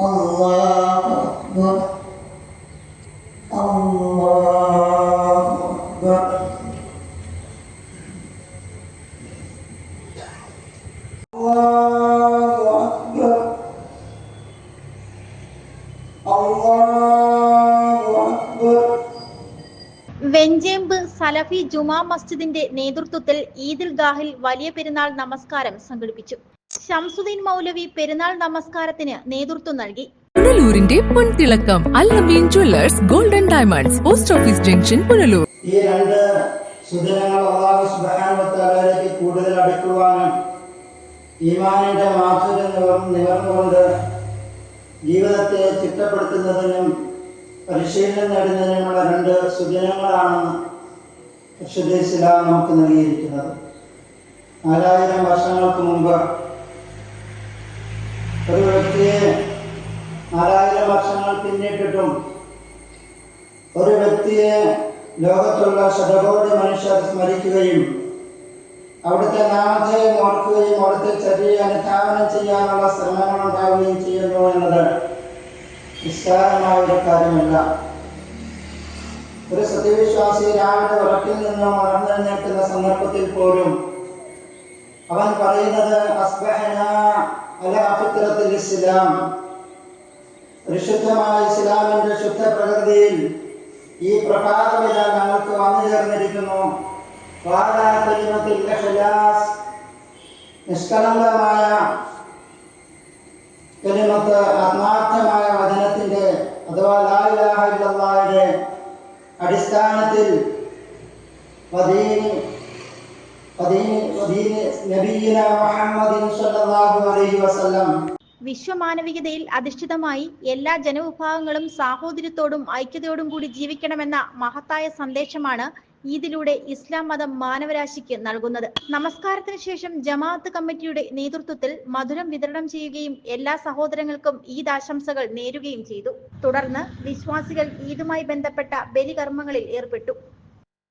الله أكبر الله أكبر الله أكبر الله أكبر വെഞ്ചേമ്പ് സലഫി ജുമാ മസ്ജിദിന്റെ നേതൃത്വത്തിൽ ഈദിൽ ഗാഹിൽ വലിയ പെരുന്നാൾ നമസ്കാരം സംഘടിപ്പിച്ചു ഷംസുദ്ദീൻ മൗലവി പെരുന്നാൾ നമസ്കാരത്തിന് നേതൃത്വം നൽകി. പുനലൂരിന്റെ പൊൻതിളക്കം Alameen jewellers golden diamonds post office junction Punalur. ഈ രണ്ട് സുദിനങ്ങൾ അള്ളാഹു സുബാനുവത്താലേക്ക് കൂടുതൽ അടുക്കുവാനും ഈമാനിന്റെ മാധുര്യം നിവർ നിവർന്നുകൊണ്ട് ജീവിതത്തെ ചിട്ടപ്പെടുത്തുന്നതിനും പരിശീലനം നേടുന്നതിനുമുള്ള രണ്ട് സുജനങ്ങളാണ് ഇസ്ലാം നമുക്ക് നൽകിയിരിക്കുന്നത്. നാലായിരം വർഷങ്ങൾക്ക് മുമ്പ് ഒരു വ്യക്തിയെ നാലായിരം വർഷങ്ങൾ പിന്നിട്ടിട്ടും ഒരു വ്യക്തിയെ ലോകത്തുള്ള ശതകോടി മനുഷ്യർ സ്മരിക്കുകയും അവിടുത്തെ നാമത്തെ ഓർക്കുകയും അവിടുത്തെ ചര്യ അനുധാവനം ചെയ്യാനുള്ള ശ്രമങ്ങൾ ഉണ്ടാവുകയും ചെയ്യുന്നു എന്നത് നിസ്സാരമായ ഒരു കാര്യമല്ല. ഒരു സത്യവിശ്വാസി രാവിലെ ഉറക്കിൽ നിന്നും ഉണർന്നെഴുന്നേൽക്കുന്ന സന്ദർഭത്തിൽ പോലും അവൻ പറയുന്നത് അസ്ബഹന അല ഇസ്ലാം പരിശുദ്ധമായ ഇസ്ലാമിന്റെ ശുദ്ധ പ്രകൃതിയിൽ ഈ പ്രഭാതമിത ഞങ്ങൾക്ക് വന്നു ചേർന്നിരിക്കുന്നു. നിഷ്കളങ്കമായ കലിമത്ത് ആത്മാർത്ഥമായ വചനത്തിന്റെ അഥവാ ലാ ഇലാഹ ഇല്ലല്ലാഹിന്റെ അടിസ്ഥാനത്തിൽ നബീന മുഹമ്മദ് സ്വല്ലല്ലാഹു അലൈഹി വസല്ലം വിശ്വമാനവികതയിൽ അധിഷ്ഠിതമായി എല്ലാ ജനവിഭാഗങ്ങളും സാഹോദര്യത്തോടും ഐക്യതയോടും കൂടി ജീവിക്കണമെന്ന മഹത്തായ സന്ദേശമാണ് ഈദിലൂടെ ഇസ്ലാം മതം മാനവരാശിക്ക് നൽകുന്നത്. നമസ്കാരത്തിന് ശേഷം ജമാഅത്ത് കമ്മിറ്റിയുടെ നേതൃത്വത്തിൽ മധുരം വിതരണം ചെയ്യുകയും എല്ലാ സഹോദരങ്ങൾക്കും ഈദ് ആശംസകൾ നേരുകയും ചെയ്തു. തുടർന്ന് വിശ്വാസികൾ ഈദുമായി ബന്ധപ്പെട്ട ബലികർമ്മങ്ങളിൽ ഏർപ്പെട്ടു.